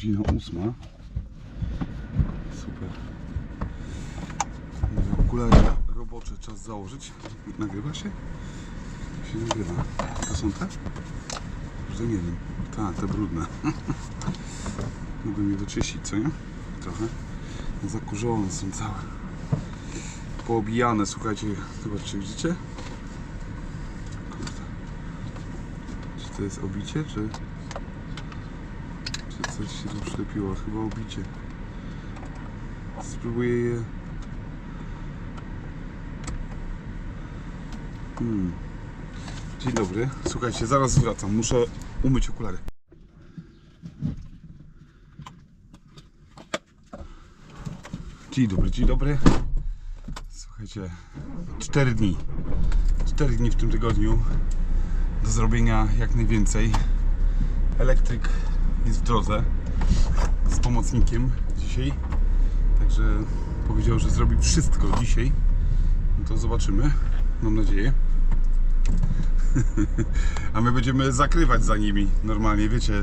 godzina ósma. Super. Okulary robocze czas założyć. Nagrywa się? Się nagrywa. To są te? Że nie wiem. Tak, te brudne. Mogłem je wyczyścić, co nie? Trochę. Zakurzone są całe. Poobijane, słuchajcie. Zobaczcie, widzicie? Kurde. Czy to jest obicie, czy... Coś się tu przylepiło? Chyba obicie. Spróbuję je... Hmm. Dzień dobry. Słuchajcie, zaraz wracam. Muszę umyć okulary. Dzień dobry, dzień dobry. Słuchajcie, 4 dni. 4 dni w tym tygodniu do zrobienia jak najwięcej. Elektryk jest w drodze z pomocnikiem dzisiaj. Także powiedział, że zrobi wszystko dzisiaj. No to zobaczymy. Mam nadzieję. A my będziemy zakrywać za nimi normalnie, wiecie,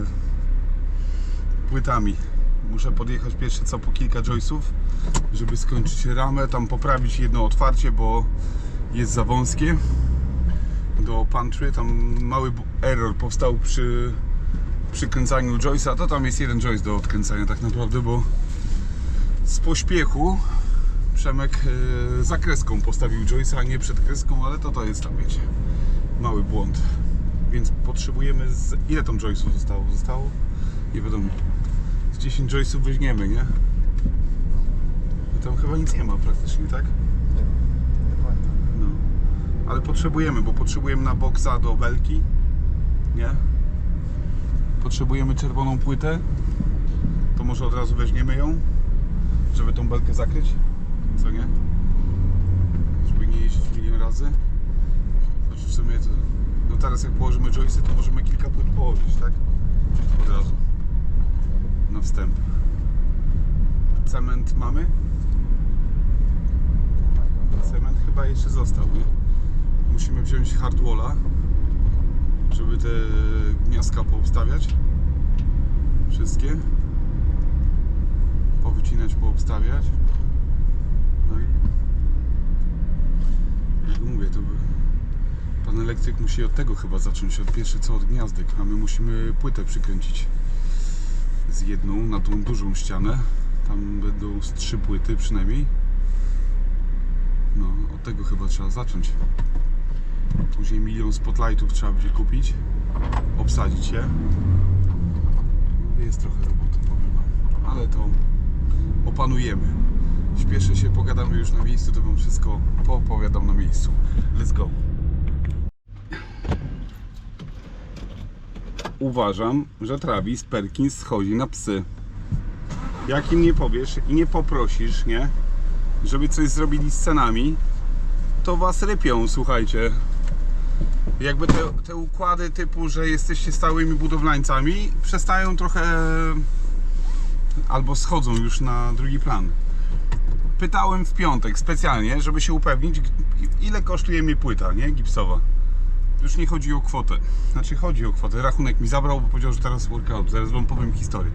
płytami. Muszę podjechać pierwsze co po kilka joysów, żeby skończyć ramę, tam poprawić jedno otwarcie, bo jest za wąskie do pantry. Tam mały error powstał przy przykręcaniu joysa. To tam jest jeden joyce do odkręcania tak naprawdę, bo z pośpiechu Przemek yy, za kreską postawił joysa, a nie przed kreską, ale to to jest tam, wiecie, mały błąd. Więc potrzebujemy z... Ile tam joysów zostało? Zostało? Nie wiadomo. Z 10 joysów weźmiemy, nie? No tam chyba nic nie ma praktycznie, tak? No. Ale potrzebujemy, bo potrzebujemy na boksa do belki. Nie? Potrzebujemy czerwoną płytę. To może od razu weźmiemy ją, żeby tą belkę zakryć. Co nie? Żeby nie jeździć milion razy. Choć w sumie to... No teraz jak położymy joysy, to możemy kilka płyt położyć, tak? Od razu. Na wstęp. Cement mamy? Cement chyba jeszcze został, nie? Musimy wziąć hardwalla, żeby te gniazdka poobstawiać. Wszystkie. Powycinać, poobstawiać. No i... Jak mówię, to by... Pan elektryk musi od tego chyba zacząć, od pierwszy co od gniazdek, a my musimy płytę przykręcić z jedną na tą dużą ścianę. Tam będą z trzy płyty przynajmniej. No, od tego chyba trzeba zacząć. Później milion spotlightów trzeba będzie kupić, obsadzić je. Jest trochę roboty, powiem wam, ale to opanujemy. Śpieszę się, pogadamy już na miejscu, to wam wszystko poopowiadam na miejscu. Let's go. Uważam, że Travis Perkins schodzi na psy. Jak im nie powiesz i nie poprosisz, nie? Żeby coś zrobili z cenami, to was rypią, słuchajcie. Jakby te, te układy typu, że jesteście stałymi budowlańcami, przestają trochę albo schodzą już na drugi plan. Pytałem w piątek specjalnie, żeby się upewnić, ile kosztuje mi płyta, nie? Gipsowa. Już nie chodzi o kwotę. Znaczy chodzi o kwotę. Rachunek mi zabrał, bo powiedział, że teraz workout. Zaraz wam powiem historię.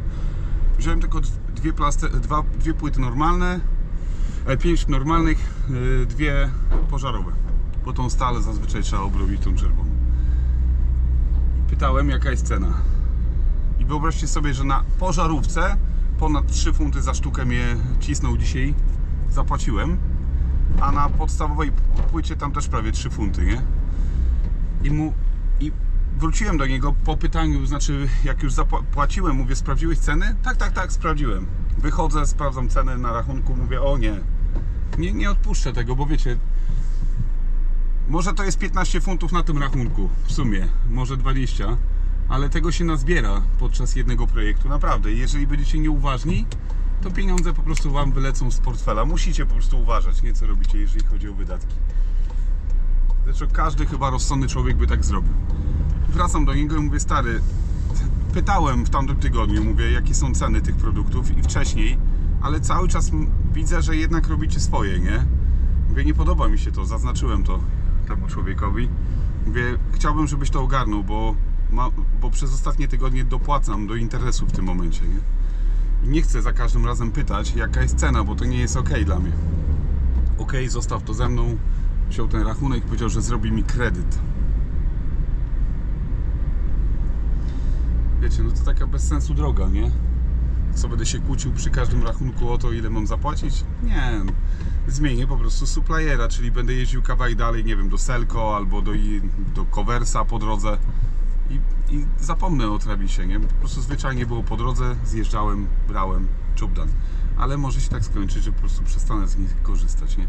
Wziąłem tylko dwie, plaste, dwa, dwie płyty normalne, e, pięć normalnych, e, dwie pożarowe. Bo tą stalę zazwyczaj trzeba obrobić tą czerwoną. Pytałem jaka jest cena. I wyobraźcie sobie, że na pożarówce ponad 3 funty za sztukę mnie cisnął dzisiaj. Zapłaciłem. A na podstawowej płycie tam też prawie 3 funty, nie? I mu i wróciłem do niego po pytaniu, znaczy jak już zapłaciłem, mówię, sprawdziłeś ceny? Tak, tak, tak, sprawdziłem. Wychodzę, sprawdzam cenę na rachunku, mówię, o nie. Nie, nie odpuszczę tego, bo wiecie, może to jest 15 funtów na tym rachunku w sumie, może 20, ale tego się nazbiera podczas jednego projektu, naprawdę. Jeżeli będziecie nieuważni, to pieniądze po prostu Wam wylecą z portfela. Musicie po prostu uważać, nie co robicie, jeżeli chodzi o wydatki. Zresztą każdy chyba rozsądny człowiek by tak zrobił. Wracam do niego i mówię, stary, pytałem w tamtym tygodniu, mówię, jakie są ceny tych produktów i wcześniej, ale cały czas widzę, że jednak robicie swoje, nie? Mówię, nie podoba mi się to, zaznaczyłem to temu człowiekowi. Mówię, chciałbym, żebyś to ogarnął, bo ma, bo przez ostatnie tygodnie dopłacam do interesu w tym momencie, nie? I nie chcę za każdym razem pytać, jaka jest cena, bo to nie jest ok dla mnie. Ok, zostaw to ze mną, wziął ten rachunek, powiedział, że zrobi mi kredyt. Wiecie, no to taka bez sensu droga, nie? Co będę się kłócił przy każdym rachunku o to, ile mam zapłacić? Nie. Zmienię po prostu suppliera, czyli będę jeździł kawałek dalej, nie wiem, do Selco albo do, do Coversa po drodze i, i zapomnę o Travisie, nie? Po prostu zwyczajnie było po drodze, zjeżdżałem, brałem, czubdan. Ale może się tak skończyć, że po prostu przestanę z nich korzystać, nie?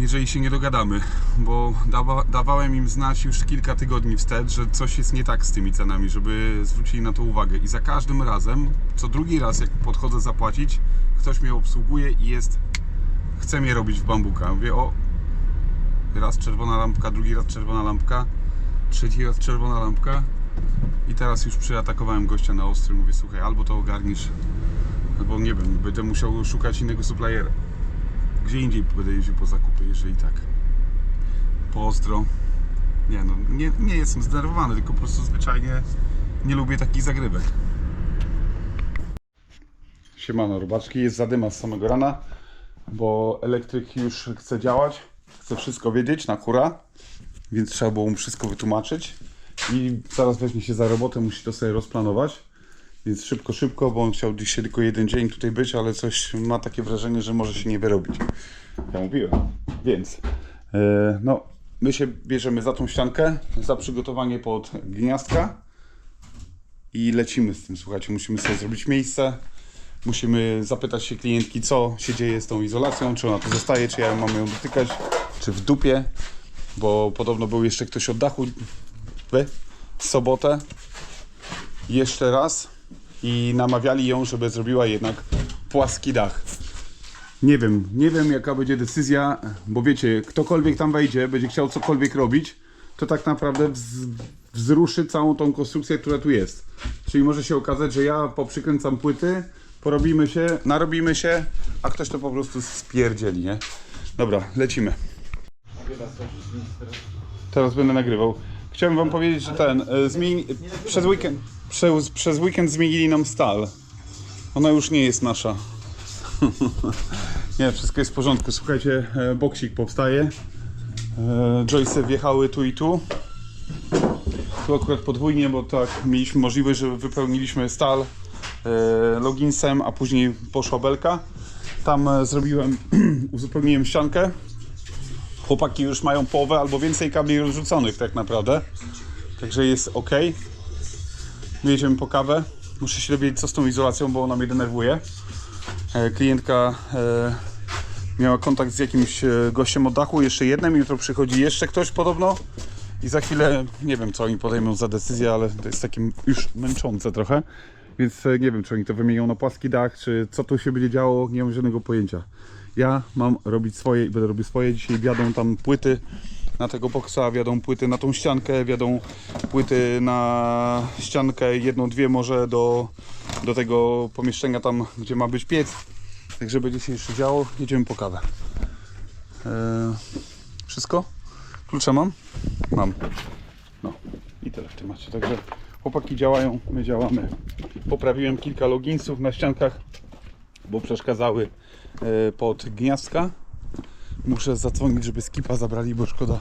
Jeżeli się nie dogadamy, bo dawa, dawałem im znać już kilka tygodni wstecz, że coś jest nie tak z tymi cenami, żeby zwrócili na to uwagę. I za każdym razem, co drugi raz, jak podchodzę zapłacić, ktoś mnie obsługuje i jest, chce mnie robić w bambuka. Mówię, o, raz czerwona lampka, drugi raz czerwona lampka, trzeci raz czerwona lampka. I teraz już przyatakowałem gościa na ostry, mówię, słuchaj, albo to ogarnisz, albo nie wiem, będę musiał szukać innego suppliera gdzie indziej będę jeździł po zakupy, jeżeli tak. Po ostro. Nie no, nie, nie jestem zdenerwowany, tylko po prostu zwyczajnie nie lubię takich zagrywek. Siemano robaczki, jest zadyma z samego rana, bo elektryk już chce działać, chce wszystko wiedzieć na hura, więc trzeba było mu wszystko wytłumaczyć i zaraz weźmie się za robotę, musi to sobie rozplanować. Więc szybko, szybko, bo on chciał dzisiaj tylko jeden dzień tutaj być, ale coś ma takie wrażenie, że może się nie wyrobić. Ja mówiłem. Więc e, no, my się bierzemy za tą ściankę, za przygotowanie pod gniazdka i lecimy z tym. Słuchajcie, musimy sobie zrobić miejsce. Musimy zapytać się klientki, co się dzieje z tą izolacją, czy ona tu zostaje, czy ja mam ją dotykać, czy w dupie, bo podobno był jeszcze ktoś od dachu w sobotę jeszcze raz i namawiali ją, żeby zrobiła jednak płaski dach. Nie wiem, nie wiem jaka będzie decyzja, bo wiecie, ktokolwiek tam wejdzie, będzie chciał cokolwiek robić, to tak naprawdę wz, wzruszy całą tą konstrukcję, która tu jest. Czyli może się okazać, że ja poprzykręcam płyty, porobimy się, narobimy się, a ktoś to po prostu spierdzieli, nie? Dobra, lecimy. Teraz będę nagrywał. Chciałem wam powiedzieć, że ten, e, zmieni, przez weekend, przez, przez weekend zmienili nam stal. Ona już nie jest nasza. nie, wszystko jest w porządku. Słuchajcie, e, boksik powstaje. E, Joyce wjechały tu i tu. Tu akurat podwójnie, bo tak mieliśmy możliwość, że wypełniliśmy stal e, loginsem, a później poszła belka. Tam zrobiłem, uzupełniłem ściankę. Chłopaki już mają połowę albo więcej kabli rozrzuconych tak naprawdę. Także jest ok. My jedziemy po kawę. Muszę się dowiedzieć co z tą izolacją, bo ona mnie denerwuje. E, Klientka e, miała kontakt z jakimś e, gościem od dachu, jeszcze jednym. Jutro przychodzi jeszcze ktoś podobno. I za chwilę nie wiem co oni podejmą za decyzję, ale to jest takie już męczące trochę. Więc nie wiem, czy oni to wymienią na płaski dach, czy co tu się będzie działo, nie mam żadnego pojęcia. Ja mam robić swoje i będę robił swoje. Dzisiaj wjadą tam płyty na tego boksa, wjadą płyty na tą ściankę, wjadą płyty na ściankę, jedną, dwie może do, do tego pomieszczenia tam, gdzie ma być piec. Także będzie się jeszcze działo. Jedziemy po kawę. Eee, wszystko? Klucze mam? Mam. No i tyle w temacie. Także chłopaki działają, my działamy. Poprawiłem kilka loginsów na ściankach, bo przeszkadzały e, pod gniazdka. Muszę zadzwonić, żeby skipa zabrali, bo szkoda,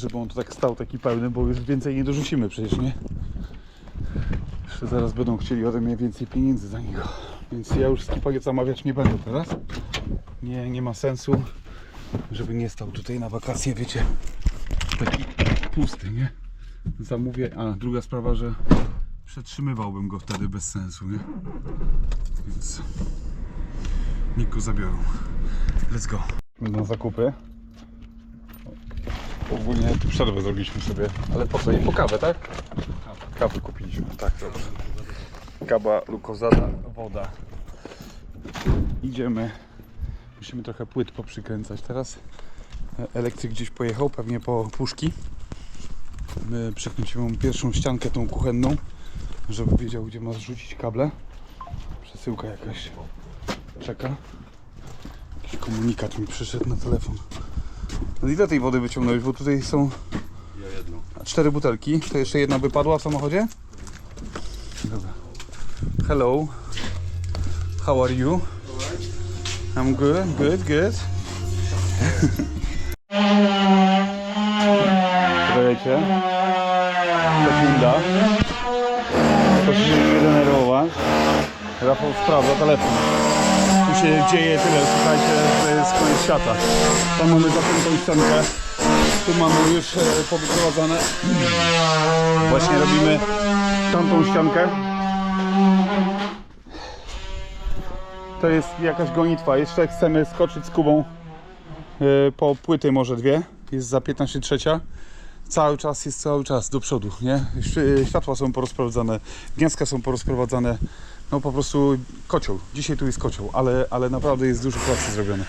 żeby on tu tak stał taki pełny, bo już więcej nie dorzucimy przecież, nie? Jeszcze zaraz będą chcieli ode mnie więcej pieniędzy za niego. Więc ja już skipa zamawiać nie będę teraz. Nie, nie ma sensu, żeby nie stał tutaj na wakacje, wiecie, taki pusty, nie? Zamówię, a druga sprawa, że przetrzymywałbym go wtedy bez sensu, nie? Więc niech go zabiorą. Let's go. Na zakupy. Ogólnie przerwę zrobiliśmy sobie, ale po co? Nie po kawę, tak? Kawę kupiliśmy, tak, dobrze. Kawa, lukozada, woda. Idziemy. Musimy trochę płyt poprzykręcać teraz. Elektryk gdzieś pojechał, pewnie po puszki. My przekręcimy mu pierwszą ściankę tą kuchenną, żeby wiedział gdzie ma zrzucić kable. Przesyłka jakaś czeka. Jakiś komunikat mi przyszedł na telefon. No ile tej wody wyciągnąłeś, bo tutaj są... Ja. Cztery butelki. To jeszcze jedna wypadła w samochodzie? Dobra. Hello. How are you? I'm good, good, good. Czekajcie. Sekunda. Proszę się nie denerwować. Rafał sprawdza telefon. Się dzieje tyle, słuchajcie, jest koniec świata. Tam mamy zapiętą ściankę. Tu mamy już e, powyprowadzane. Właśnie robimy tamtą ściankę. To jest jakaś gonitwa. Jeszcze chcemy skoczyć z Kubą e, po płyty może dwie. Jest za 15 trzecia. Cały czas jest cały czas do przodu, nie? Ś- Światła są porozprowadzane, gniazdka są porozprowadzane. No po prostu kocioł. Dzisiaj tu jest kocioł, ale, ale naprawdę jest dużo pracy zrobione.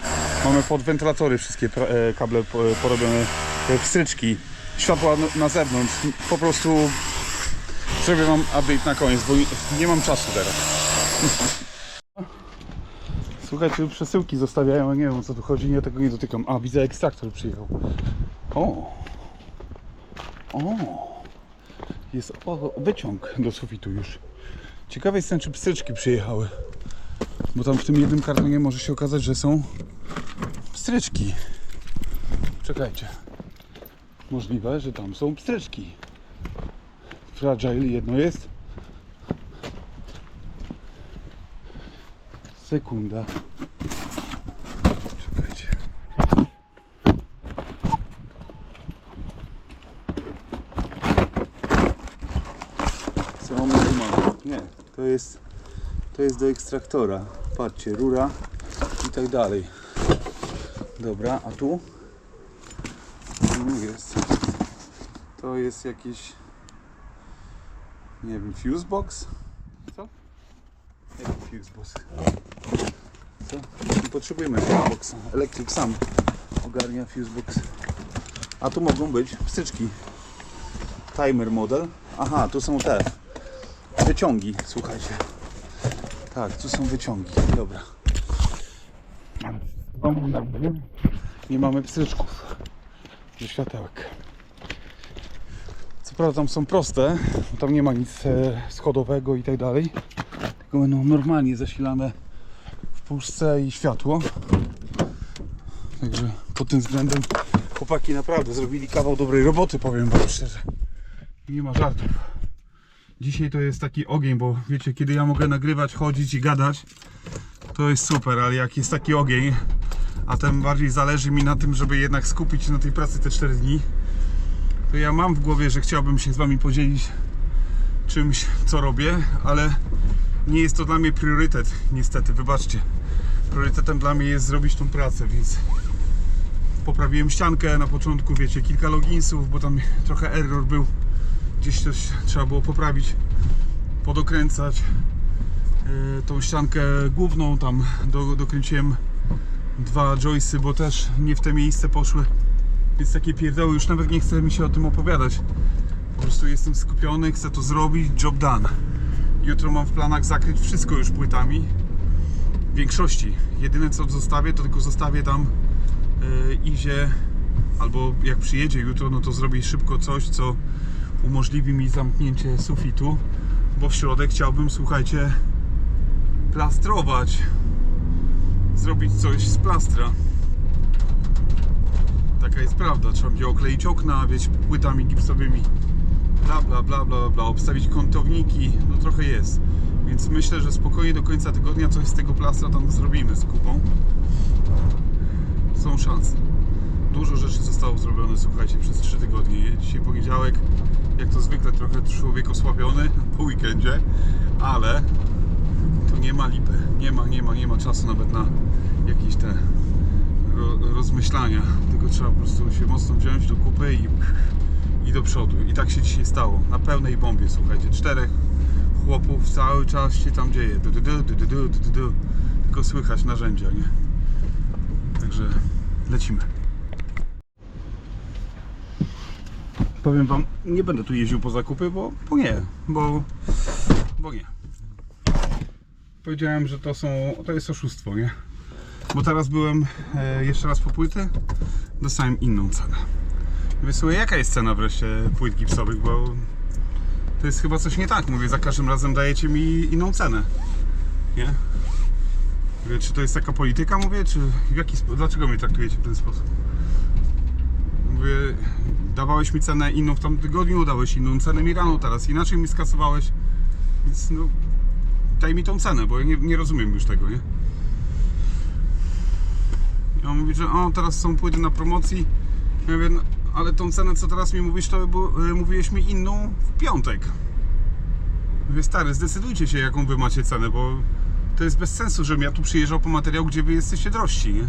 Mamy pod wentylatory wszystkie e, kable po- porobione, e, pstryczki, światła na- zewnątrz. Po prostu zrobię wam update na koniec, bo nie- nie mam czasu teraz. Słuchajcie, przesyłki zostawiają, nie wiem o co tu chodzi, ja tego nie dotykam. A, widzę ekstraktor przyjechał. O! O! Jest wyciąg do sufitu już. Ciekawy jestem, czy pstryczki przyjechały. Bo tam w tym jednym kartonie może się okazać, że są pstryczki. Czekajcie. Możliwe, że tam są pstryczki. Fragile jedno jest. Sekunda. Czekajcie. Co mamy tu mamy? Nie, to jest to jest do ekstraktora. Patrzcie, rura i tak dalej. Dobra, a tu? Tu jest. To jest jakiś nie wiem, fuse box? Co? Jaki fuse box? Co? Nie potrzebujemy fuse boxa. Electric sam ogarnia fuse box. A tu mogą być wstyczki. Timer model. Aha, tu są te wyciągi, słuchajcie. Tak, tu są wyciągi. Dobra. Nie mamy pstryczków do światełek. Co prawda tam są proste, tam nie ma nic e, schodowego i tak dalej. Tylko będą normalnie zasilane w puszce i światło. Także pod tym względem chłopaki naprawdę zrobili kawał dobrej roboty, powiem wam szczerze. Nie ma żartów. Dzisiaj to jest taki ogień, bo wiecie, kiedy ja mogę nagrywać, chodzić i gadać, to jest super, ale jak jest taki ogień, a tym bardziej zależy mi na tym, żeby jednak skupić się na tej pracy te 4 dni, to ja mam w głowie, że chciałbym się z Wami podzielić czymś, co robię, ale nie jest to dla mnie priorytet, niestety, wybaczcie. Priorytetem dla mnie jest zrobić tą pracę, więc poprawiłem ściankę na początku, wiecie, kilka loginsów, bo tam trochę error był gdzieś coś trzeba było poprawić, podokręcać yy, tą ściankę główną, tam do, dokręciłem dwa joysy, bo też nie w te miejsce poszły, więc takie pierdoły, już nawet nie chce mi się o tym opowiadać, po prostu jestem skupiony, chcę to zrobić, job done. Jutro mam w planach zakryć wszystko już płytami, w większości, jedyne co zostawię, to tylko zostawię tam yy, Izie, albo jak przyjedzie jutro, no to zrobię szybko coś, co umożliwi mi zamknięcie sufitu, bo w środek chciałbym, słuchajcie, plastrować, zrobić coś z plastra. Taka jest prawda, trzeba będzie okleić okna, wieć, płytami gipsowymi, bla bla bla bla bla, obstawić kątowniki, no trochę jest. Więc myślę, że spokojnie do końca tygodnia coś z tego plastra tam zrobimy z kupą. Są szanse. Dużo rzeczy zostało zrobione, słuchajcie, przez 3 tygodnie. Dzisiaj poniedziałek, jak to zwykle, trochę człowiek osłabiony po weekendzie, ale to nie ma lipy. Nie ma, nie ma, nie ma czasu nawet na jakieś te ro, rozmyślania. Tylko trzeba po prostu się mocno wziąć do kupy i, i do przodu. I tak się dzisiaj stało. Na pełnej bombie, słuchajcie. Czterech chłopów cały czas się tam dzieje. Du, du, du, du, du, du, du. Tylko słychać narzędzia, nie? Także lecimy. Powiem wam, nie będę tu jeździł po zakupy, bo, bo nie, bo, bo nie. Powiedziałem, że to są, to jest oszustwo, nie? Bo teraz byłem e, jeszcze raz po płyty, dostałem inną cenę. Wysłuchaj, jaka jest cena wreszcie płyt gipsowych, bo to jest chyba coś nie tak. Mówię, za każdym razem dajecie mi inną cenę. Nie? Mówię, czy to jest taka polityka, mówię, czy w jaki sposób, dlaczego mnie traktujecie w ten sposób? Mówię, dawałeś mi cenę inną w tamtym tygodniu, dałeś inną cenę mi rano, teraz inaczej mi skasowałeś. Więc no, daj mi tą cenę, bo ja nie, nie rozumiem już tego, nie? I on mówi, że o, teraz są płyty na promocji. Ja mówię, no, ale tą cenę, co teraz mi mówisz, to był, y, mówiłeś mi inną w piątek. Mówię, stary, zdecydujcie się, jaką wy macie cenę, bo to jest bez sensu, żebym ja tu przyjeżdżał po materiał, gdzie wy jesteście drożsi, nie?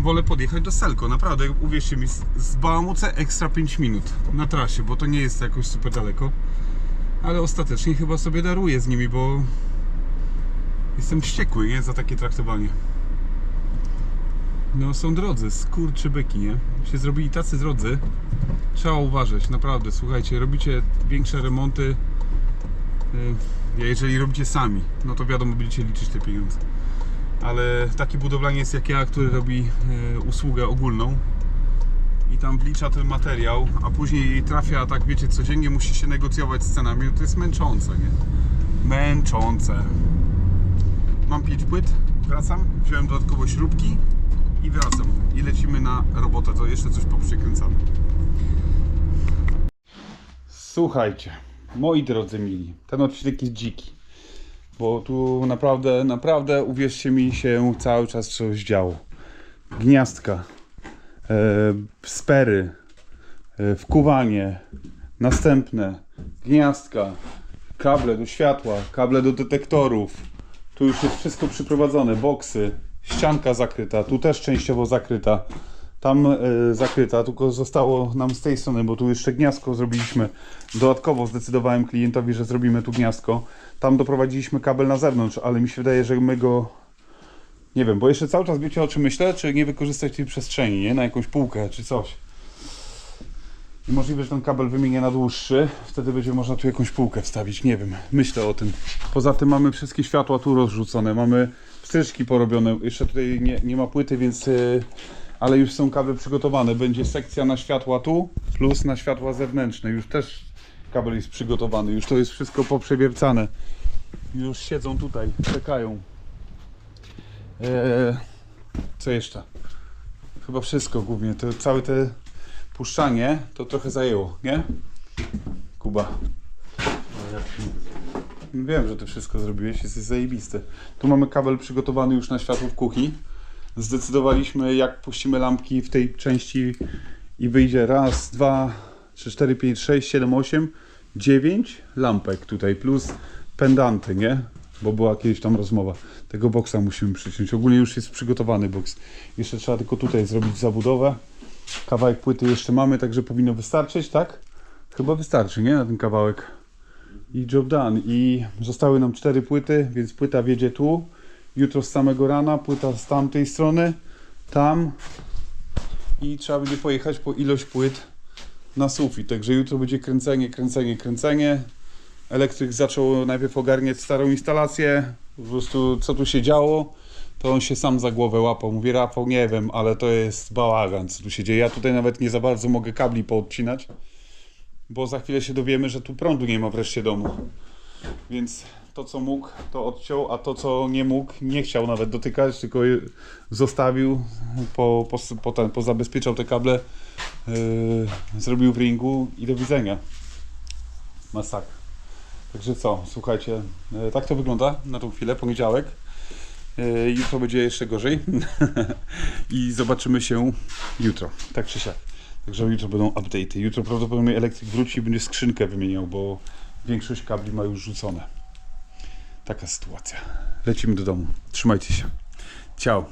Wolę podjechać do Selko, naprawdę, uwierzcie mi, z- Bałamuce ekstra 5 minut na trasie, bo to nie jest jakoś super daleko. Ale ostatecznie chyba sobie daruję z nimi, bo jestem wściekły, nie? Za takie traktowanie. No są drodzy, skurczybyki, nie? Się zrobili tacy drodzy. Trzeba uważać, naprawdę, słuchajcie, robicie większe remonty. y, Jeżeli robicie sami, no to wiadomo, będziecie liczyć te pieniądze. Ale taki budowlaniec jak ja, który robi y, usługę ogólną i tam wlicza ten materiał, a później trafia, tak wiecie, codziennie musi się negocjować z cenami, to jest męczące, nie? Męczące. Mam 5 płyt, wracam, wziąłem dodatkowo śrubki i wracam. I lecimy na robotę, to jeszcze coś poprzykręcamy. Słuchajcie, moi drodzy mili, ten odcinek jest dziki. Bo tu naprawdę, naprawdę, uwierzcie mi, się cały czas coś działo. Gniazdka, e, spery, e, wkuwanie, następne, gniazdka, kable do światła, kable do detektorów. Tu już jest wszystko przyprowadzone, boksy, ścianka zakryta, tu też częściowo zakryta. Tam e, zakryta, tylko zostało nam z tej strony, bo tu jeszcze gniazdko zrobiliśmy. Dodatkowo zdecydowałem klientowi, że zrobimy tu gniazdko. Tam doprowadziliśmy kabel na zewnątrz, ale mi się wydaje, że my go nie wiem, bo jeszcze cały czas wiecie o czym myślę, czy nie wykorzystać tej przestrzeni, nie? Na jakąś półkę czy coś. I możliwe, że ten kabel wymienię na dłuższy, wtedy będzie można tu jakąś półkę wstawić, nie wiem, myślę o tym. Poza tym mamy wszystkie światła tu rozrzucone, mamy wstyczki porobione, jeszcze tutaj nie, nie ma płyty, więc... Yy, ale już są kable przygotowane, będzie sekcja na światła tu, plus na światła zewnętrzne, już też kabel jest przygotowany, już to jest wszystko poprzewiercane. Już siedzą tutaj, czekają. Eee, co jeszcze? Chyba wszystko głównie. To całe te puszczanie to trochę zajęło, nie? Kuba. Wiem, że ty wszystko zrobiłeś, jesteś zajebisty. Tu mamy kabel przygotowany już na światło w kuchni. Zdecydowaliśmy, jak puścimy lampki w tej części i wyjdzie raz, dwa, trzy, cztery, pięć, sześć, siedem, osiem, dziewięć lampek tutaj, plus pendanty, nie? Bo była kiedyś tam rozmowa. Tego boksa musimy przyciąć. Ogólnie już jest przygotowany boks. Jeszcze trzeba tylko tutaj zrobić zabudowę. Kawałek płyty jeszcze mamy, także powinno wystarczyć, tak? Chyba wystarczy, nie? Na ten kawałek. I job done. I zostały nam cztery płyty, więc płyta wiedzie tu. Jutro z samego rana, płyta z tamtej strony, tam. I trzeba będzie pojechać po ilość płyt na sufit. Także jutro będzie kręcenie, kręcenie, kręcenie. Elektryk zaczął najpierw ogarniać starą instalację, po prostu co tu się działo, to on się sam za głowę łapał. Mówi Rafał, nie wiem, ale to jest bałagan, co tu się dzieje. Ja tutaj nawet nie za bardzo mogę kabli poodcinać, bo za chwilę się dowiemy, że tu prądu nie ma wreszcie domu. Więc to co mógł, to odciął, a to co nie mógł, nie chciał nawet dotykać, tylko zostawił, po, po, po, ten, pozabezpieczał te kable, yy, zrobił w ringu i do widzenia. Masakra. Także co, słuchajcie, e, tak to wygląda na tą chwilę, poniedziałek. E, Jutro będzie jeszcze gorzej i zobaczymy się jutro, tak czy siak. Także jutro będą update'y. Jutro prawdopodobnie elektryk wróci i będzie skrzynkę wymieniał, bo większość kabli ma już rzucone. Taka sytuacja. Lecimy do domu. Trzymajcie się. Ciao.